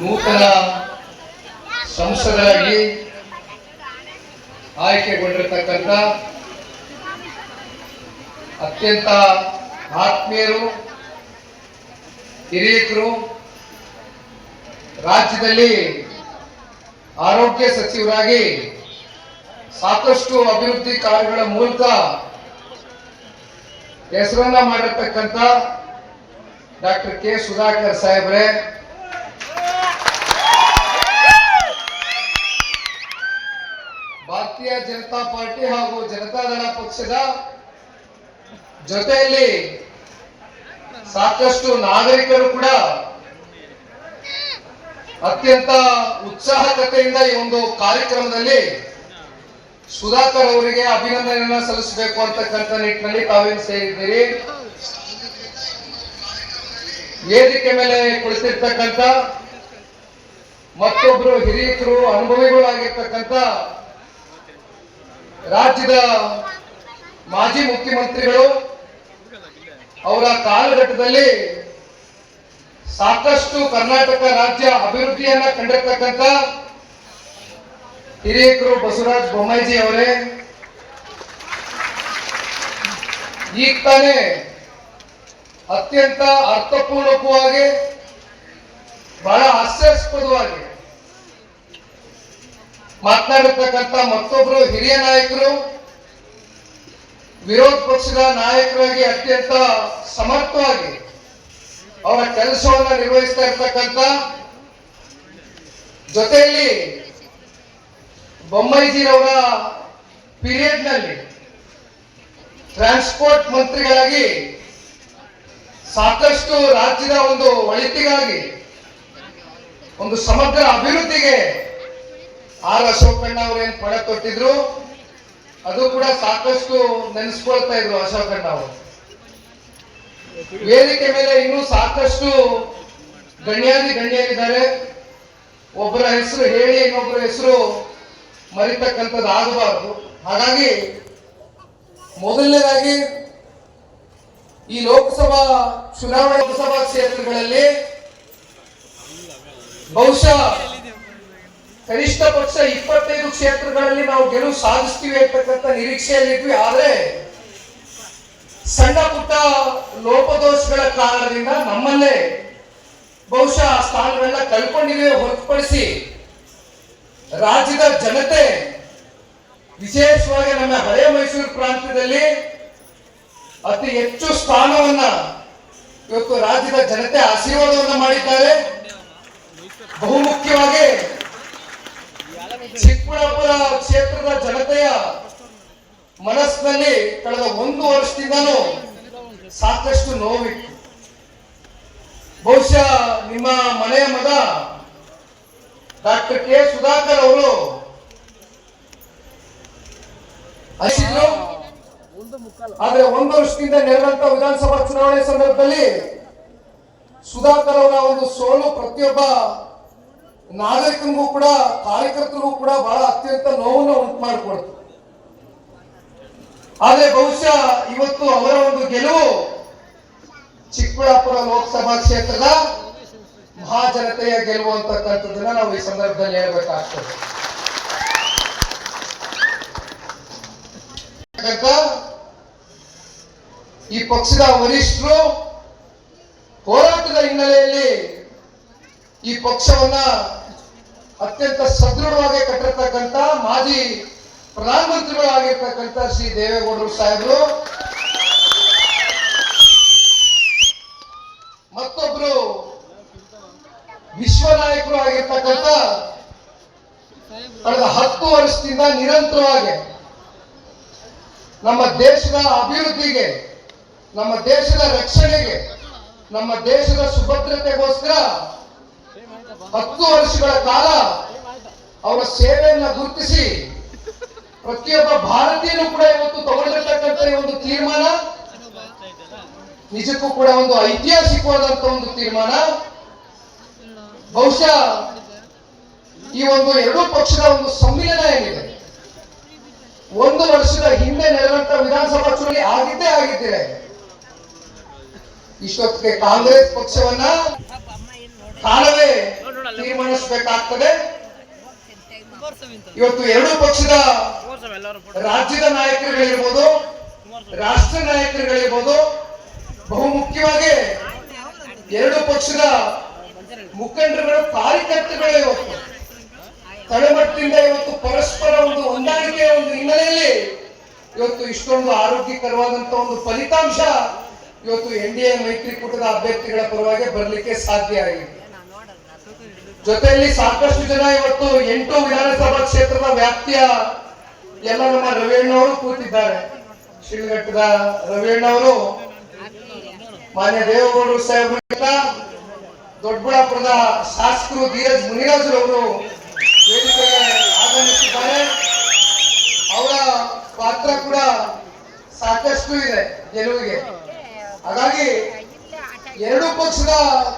ನೂತನ ಸಂಸದರಾಗಿ ಆಯ್ಕೆಗೊಂಡಿರತಕ್ಕಂಥ ಅತ್ಯಂತ ಆತ್ಮೀಯರು, ಹಿರಿಯಕರು, ರಾಜ್ಯದಲ್ಲಿ ಆರೋಗ್ಯ ಸಚಿವರಾಗಿ ಸಾಕಷ್ಟು ಅಭಿವೃದ್ಧಿ ಕಾರ್ಯಗಳ ಮೂಲಕ ಹೆಸರನ್ನ ಮಾಡಿರ್ತಕ್ಕಂಥ ಡಾಕ್ಟರ್ ಕೆ ಸುಧಾಕರ್ ಸಾಹೇಬ್ರೆ. ಭಾರತೀಯ ಜನತಾ ಪಾರ್ಟಿ ಹಾಗೂ ಜನತಾದಳ ಪಕ್ಷದ ಜೊತೆಯಲ್ಲಿ ಸಾಕಷ್ಟು ನಾಗರಿಕರು ಕೂಡ ಅತ್ಯಂತ ಉತ್ಸಾಹಕತೆಯಿಂದ ಈ ಒಂದು ಕಾರ್ಯಕ್ರಮದಲ್ಲಿ ಸುಧಾಕರ್ ಅವರಿಗೆ ಅಭಿನಂದನೆಯನ್ನು ಸಲ್ಲಿಸಬೇಕು ಅಂತಕ್ಕಂಥ ನಿಟ್ಟಿನಲ್ಲಿ ತಾವೇನು ಸೇರಿದ್ದೀರಿ? ವೇದಿಕೆ ಮೇಲೆ ಕುಳಿತಿರ್ತಕ್ಕಂಥ ಮತ್ತೊಬ್ರು ಹಿರಿಯಕರು, ಅನುಭವಿಗಳಾಗಿರ್ತಕ್ಕಂಥ ರಾಜ್ಯದ ಮಾಜಿ ಮುಖ್ಯಮಂತ್ರಿಗಳು, ಅವರ ಕಾಲಘಟ್ಟದಲ್ಲಿ ಸಾಕಷ್ಟು ಕರ್ನಾಟಕ ರಾಜ್ಯ ಅಭಿವೃದ್ಧಿಯನ್ನ ಕಂಡಿರ್ತಕ್ಕಂಥ ಹಿರಿಯಕರು ಬಸವರಾಜ್ ಬೊಮ್ಮಾಯಿಜಿ ಅವರೇ, ಈಗ ತಾನೇ ಅತ್ಯಂತ ಅರ್ಥಪೂರ್ಣಕವಾಗಿ ಬಹಳ ಹಾಸ್ಯಾಸ್ಪದವಾಗಿ ಮಾತನಾಡಿರ್ತಕ್ಕಂಥ ಮತ್ತೊಬ್ಬರು ಹಿರಿಯ ನಾಯಕರು, ವಿರೋಧ ಪಕ್ಷದ ನಾಯಕರಾಗಿ ಅತ್ಯಂತ ಸಮರ್ಥವಾಗಿ ಅವರ ಕೆಲಸವನ್ನು ನಿರ್ವಹಿಸ್ತಾ ಇರ್ತಕ್ಕಂಥ ಜೊತೆಯಲ್ಲಿ ಬೊಮ್ಮಾಯಿಜಿರವರ ಪೀರಿಯಡ್ನಲ್ಲಿ ಟ್ರಾನ್ಸ್ಪೋರ್ಟ್ ಮಂತ್ರಿಗಳಾಗಿ ಸಾಕಷ್ಟು ರಾಜ್ಯದ ಒಂದು ಒಳಿತಿಗಾಗಿ, ಒಂದು ಸಮಗ್ರ ಅಭಿವೃದ್ಧಿಗೆ ಆರ್ ಅಶೋಕಣ್ಣ ಅವರೇನು ಪಣ ತೊಟ್ಟಿದ್ರು, ಅದು ಕೂಡ ಸಾಕಷ್ಟು ನೆನೆಸ್ಕೊಳ್ತಾ ಇದ್ರು ಅಶೋಕಣ್ಣ ಅವರು. ವೇದಿಕೆ ಮೇಲೆ ಇನ್ನೂ ಸಾಕಷ್ಟು ಗಣ್ಯಾದಿ ಗಣ್ಯರಿದ್ದಾರೆ. ಒಬ್ಬರ ಹೆಸರು ಹೇಳಿ, ಇನ್ನೊಬ್ಬರ ಹೆಸರು ಮರಿತಕ್ಕಂಥದ್ದು ಆಗಬಾರದು. ಹಾಗಾಗಿ ಮೊದಲನೇದಾಗಿ ಈ ಲೋಕಸಭಾ, ಚುನಾವಣೆ ಲೋಕಸಭಾ ಕ್ಷೇತ್ರಗಳಲ್ಲಿ ಬಹುಶಃ ಕನಿಷ್ಠ ಪಕ್ಷ ಇಪ್ಪತ್ತೈದು ಕ್ಷೇತ್ರಗಳಲ್ಲಿ ನಾವು ಗೆಲುವು ಸಾಧಿಸ್ತೀವಿ ಅಂತಕ್ಕಂಥ ನಿರೀಕ್ಷೆಯಲ್ಲಿದ್ವಿ. ಆದ್ರೆ ಸಣ್ಣ ಪುಟ್ಟ ಲೋಪದೋಷಗಳ ಕಾರಣದಿಂದ ನಮ್ಮಲ್ಲೇ ಬಹುಶಃ ಆ ಸ್ಥಾನಗಳನ್ನ ಕಳ್ಕೊಂಡಿವೆ ಹೊರತುಪಡಿಸಿ ರಾಜ್ಯದ ಜನತೆ ವಿಶೇಷವಾಗಿ ನಮ್ಮ ಹಳೆ ಮೈಸೂರು ಪ್ರಾಂತ್ಯದಲ್ಲಿ ಅತಿ ಹೆಚ್ಚು ಸ್ಥಾನವನ್ನ ಇವತ್ತು ರಾಜ್ಯದ ಜನತೆ ಆಶೀರ್ವಾದವನ್ನ ಮಾಡಿದ್ದಾರೆ. ಬಹುಮುಖ್ಯವಾಗಿ ಚಿಕ್ಕಬಳ್ಳಾಪುರ ಕ್ಷೇತ್ರದ ಜನತೆಯ ಮನಸ್ಸಿನಲ್ಲಿ ಕಳೆದ ಒಂದು ವರ್ಷದಿಂದನೂ ಸಾಕಷ್ಟು ನೋವಿತ್ತು. ಬಹುಶಃ ನಿಮ್ಮ ಮನೆಯ ಮಗ ಡಾಕ್ಟರ್ ಕೆ. ಸುಧಾಕರ್ ಅವರು ಆದ್ರೆ ಒಂದು ವರ್ಷದಿಂದ ನಡೆದಂತ ವಿಧಾನಸಭಾ ಚುನಾವಣೆ ಸಂದರ್ಭದಲ್ಲಿ ಸುಧಾಕರ್ ಅವರ ಒಂದು ಸೋಲು ಪ್ರತಿಯೊಬ್ಬ ನಾಗರಿಕನಿಗೂ ಕೂಡ, ಕಾರ್ಯಕರ್ತರಿಗೂ ಕೂಡ ಬಹಳ ಅತ್ಯಂತ ನೋವನ್ನು ಉಂಟು ಮಾಡಿಕೊಡ್ತು. ಆದ್ರೆ ಬಹುಶಃ ಇವತ್ತು ಅವರ ಒಂದು ಗೆಲುವು ಚಿಕ್ಕಬಳ್ಳಾಪುರ ಲೋಕಸಭಾ ಕ್ಷೇತ್ರದ ಮಹಾಜನತೆಯ ಗೆಲುವು ಅಂತಕ್ಕಂಥದ್ದನ್ನ ನಾವು ಈ ಸಂದರ್ಭದಲ್ಲಿ ಹೇಳ್ಬೇಕಾಗ್ತದೆ. ಈ ಪಕ್ಷದ ವರಿಷ್ಠರು ಹೋರಾಟದ ಹಿನ್ನೆಲೆಯಲ್ಲಿ ಈ ಪಕ್ಷವನ್ನ ಅತ್ಯಂತ ಸದೃಢವಾಗಿ ಕಟ್ಟಿರ್ತಕ್ಕಂಥ ಮಾಜಿ ಪ್ರಧಾನಮಂತ್ರಿಗಳಾಗಿರ್ತಕ್ಕಂಥ ಶ್ರೀ ದೇವೇಗೌಡರು ಸಾಹೇಬರು, ಮತ್ತೊಬ್ರು ವಿಶ್ವ ನಾಯಕರು ಆಗಿರ್ತಕ್ಕಂಥ ಕಳೆದ ಹತ್ತು ವರ್ಷದಿಂದ ನಿರಂತರವಾಗಿ ನಮ್ಮ ದೇಶದ ಅಭಿವೃದ್ಧಿಗೆ ನಮ್ಮ ದೇಶದ ರಕ್ಷಣೆಗೆ, ನಮ್ಮ ದೇಶದ ಸುಭದ್ರತೆಗೋಸ್ಕರ ಹತ್ತು ವರ್ಷಗಳ ಕಾಲ ಅವರ ಸೇವೆಯನ್ನ ಗುರುತಿಸಿ ಪ್ರತಿಯೊಬ್ಬ ಭಾರತೀಯನು ಕೂಡ ಇವತ್ತು ತಗೊಂಡಿರ್ತಕ್ಕಂಥ ಒಂದು ತೀರ್ಮಾನ, ನಿಜಕ್ಕೂ ಕೂಡ ಒಂದು ಐತಿಹಾಸಿಕವಾದಂತ ಒಂದು ತೀರ್ಮಾನ. ಬಹುಶಃ ಈ ಒಂದು ಎರಡೂ ಪಕ್ಷದ ಒಂದು ಸಮ್ಮಿಲನ ಏನಿದೆ, ಒಂದು ವರ್ಷದ ಹಿಂದೆ ನಡೆದಂತ ವಿಧಾನಸಭಾ ಚುನಾವಣೆ ಆಗಿದ್ದೇ ಆಗಿದ್ದಿದೆ. ಇಷ್ಟೊತ್ತಿಗೆ ಕಾಂಗ್ರೆಸ್ ಪಕ್ಷವನ್ನ ಕಾಲವೇ ತೀರ್ಮಾನಿಸಬೇಕಾಗ್ತದೆ. ಇವತ್ತು ಎರಡೂ ಪಕ್ಷದ ರಾಜ್ಯದ ನಾಯಕರುಗಳಿರ್ಬೋದು ರಾಷ್ಟ್ರ ನಾಯಕರುಗಳಿರ್ಬೋದು ಬಹುಮುಖ್ಯವಾಗಿ ಎರಡು ಪಕ್ಷದ ಮುಖಂಡರುಗಳು, ಕಾರ್ಯಕರ್ತರುಗಳು ಇವತ್ತು. ತಳಮಟ್ಟದಿಂದ ಇವತ್ತು ಪರಸ್ಪರ ಒಂದು ಹೊಂದಾಣಿಕೆಯ ಒಂದು ಹಿನ್ನೆಲೆಯಲ್ಲಿ ಇವತ್ತು ಇಷ್ಟೊಂದು ಆರೋಗ್ಯಕರವಾದಂತ ಒಂದು ಫಲಿತಾಂಶ ಇವತ್ತು ಎನ್ ಡಿ ಎ ಮೈತ್ರಿಕೂಟದ ಅಭ್ಯರ್ಥಿಗಳ ಪರವಾಗಿ ಬರಲಿಕ್ಕೆ ಸಾಧ್ಯ ಆಗಿದೆ. ಜೊತೆಯಲ್ಲಿ ಸಾಕಷ್ಟು ಜನ ಇವತ್ತು ಎಂಟು ವಿಧಾನಸಭಾ ಕ್ಷೇತ್ರದ ವ್ಯಾಪ್ತಿಯ ಎಲ್ಲ ನಮ್ಮ ರವಿಯಣ್ಣವರು ಕೂತಿದ್ದಾರೆ. ಶಿಲ್ಘಟ್ಟದ ರವಿಯಣ್ಣವರು, ಮಾನ್ಯ ದೇವೇಗೌಡರು ಸಾಹೇಬ್ರ ದೊಡ್ಡಬಳ್ಳಾಪುರದ ಶಾಸಕರು ಧೀರಜ್ ಅವರು ವೇದಿಕೆಗೆ ಆಗಮಿಸಿದ್ದಾರೆ. ಅವರ ಪಾತ್ರ ಕೂಡ ಸಾಕಷ್ಟು ಇದೆ ಗೆಲುವಿಗೆ. ಹಾಗಾಗಿ ಎರಡು ಪಕ್ಷದ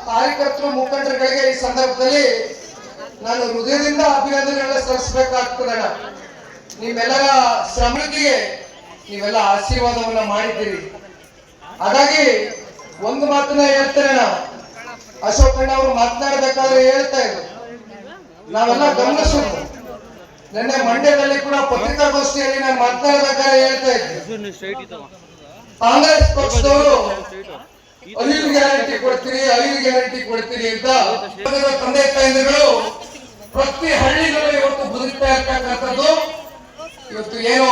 ಕಾರ್ಯಕರ್ತರು ಮುಖಂಡರುಗಳಿಗೆ ಈ ಸಂದರ್ಭದಲ್ಲಿ ನಾನು ಹೃದಯದಿಂದ ಅಭಿನಂದನೆಗಳನ್ನ ಸಲ್ಲಿಸಬೇಕಾಗ್ತದೆ ನಿಮ್ಮೆಲ್ಲರ ಶ್ರಮಕ್ಕೆ ನೀವೆಲ್ಲ ಆಶೀರ್ವಾದವನ್ನ ಮಾಡಿದ್ದೀರಿ. ಹಾಗಾಗಿ ಒಂದು ಮಾತನ್ನ ಹೇಳ್ತೇನೆ ಅಶೋಕ್ ಅಣ್ಣ ಅವರು ಮಾತನಾಡಬೇಕಾದ್ರೆ ಹೇಳ್ತಾ ಇದ್ರು. ನಾವೆಲ್ಲ ಗಮನಿಸಬೇಕು. ನಿನ್ನೆ ಮಂಡ್ಯದಲ್ಲಿ ಕೂಡ ಪತ್ರಿಕಾಗೋಷ್ಠಿಯಲ್ಲಿ ನಾನು ಮಾತನಾಡಬೇಕಾದ್ರೆ ಹೇಳ್ತಾ ಇದ್ದೆ. ಕಾಂಗ್ರೆಸ್ ಪಕ್ಷದವರು ಅಲ್ಲಿ ಗ್ಯಾರಂಟಿ ಕೊಡ್ತೀರಿ ಅಲ್ಲಿ ಗ್ಯಾರಂಟಿ ಕೊಡ್ತೀರಿ ಅಂತ ತಂದೆ ತಾಯಂದಿರು ಪ್ರತಿ ಹಳ್ಳಿಗಳು ಇವತ್ತು ಬದುಕ್ತಾ ಇರ್ತಕ್ಕಂಥದ್ದು ಇವತ್ತು ಏನು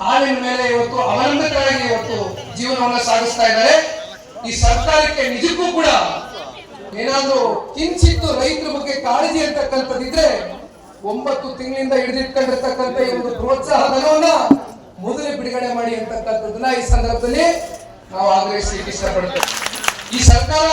ಹಾಲಿನ ಮೇಲೆ ಇವತ್ತು ಅವಲಂಬಿತರಾಗಿ ಇವತ್ತು ಜೀವನವನ್ನ ಸಾಗಿಸ್ತಾ ಇದ್ದಾರೆ. ಈ ಸರ್ಕಾರಕ್ಕೆ ನಿಜಕ್ಕೂ ಕೂಡ ಏನಾದ್ರೂ ಕಿಂಚಿತ್ತು ರೈತರ ಬಗ್ಗೆ ಕಾಳಜಿ ಇರ್ತಕ್ಕಂಥದ್ದಿದ್ರೆ ಒಂಬತ್ತು ತಿಂಗಳಿಂದ ಹಿಡಿದಿಟ್ಕೊಂಡಿರ್ತಕ್ಕಂಥ ಈ ಒಂದು ಪ್ರೋತ್ಸಾಹ ಧನವನ್ನ ಮೊದಲೇ ಬಿಡುಗಡೆ ಮಾಡಿ ಅಂತಕ್ಕಂಥದ್ದನ್ನ ಈ ಸಂದರ್ಭದಲ್ಲಿ ನಾವು ಆಗ್ರಹಿಸಲಿಕ್ಕೆ ಇಷ್ಟಪಡ್ತೇವೆ. ಈ ಸರ್ಕಾರ